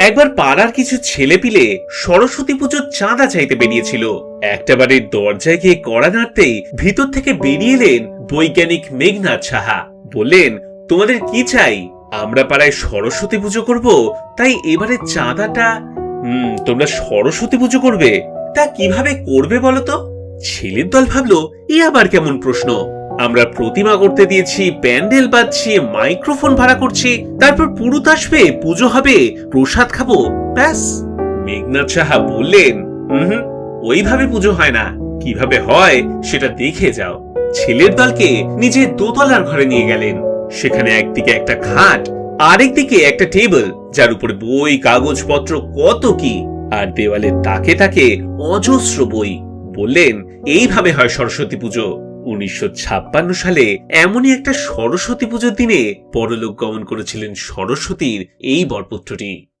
একবার পাড়ার কিছু ছেলেপিলে সরস্বতী পুজোর চাঁদা চাইতে বেরিয়েছিল। একটা বাড়ির দরজায় গিয়ে কড়া নাড়তেই ভিতর থেকে বেরিয়ে এলেন বৈজ্ঞানিক মেঘনাথ সাহা। বললেন, তোমাদের কি চাই? আমরা পাড়ায় সরস্বতী পুজো করব, তাই এবারে চাঁদাটা হুম, তোমরা সরস্বতী পুজো করবে। তা কীভাবে করবে বলো তো? ছেলের দল ভাবলো, এ আবার কেমন প্রশ্ন? আমরা প্রতিমা করতে দিয়েছি, প্যান্ডেল বাঁধছি মাইক্রোফোন ভাড়া করছি, তারপর পুরুত আসবে, পুজো হবে, প্রসাদ খাব, ব্যাস। মেঘনাথ সাহা বললেন হুম, ওইভাবে পুজো হয় না। কীভাবে হয় সেটা দেখে যাও। ছেলের দলকে নিজের দোতলার ঘরে নিয়ে গেলেন। সেখানে একদিকে একটা খাট, আরেকদিকে একটা টেবিল, যার উপরে বই, কাগজপত্র কত কি, আর দেওয়ালে তাকে তাকে অজস্র বই। বললেন, এইভাবে হয় সরস্বতী পুজো। উনিশশো ছাপ্পান্ন সালে এমনই একটা সরস্বতী পুজোর দিনে পরলোক গমন করেছিলেন সরস্বতীর এই বরপুত্রটি।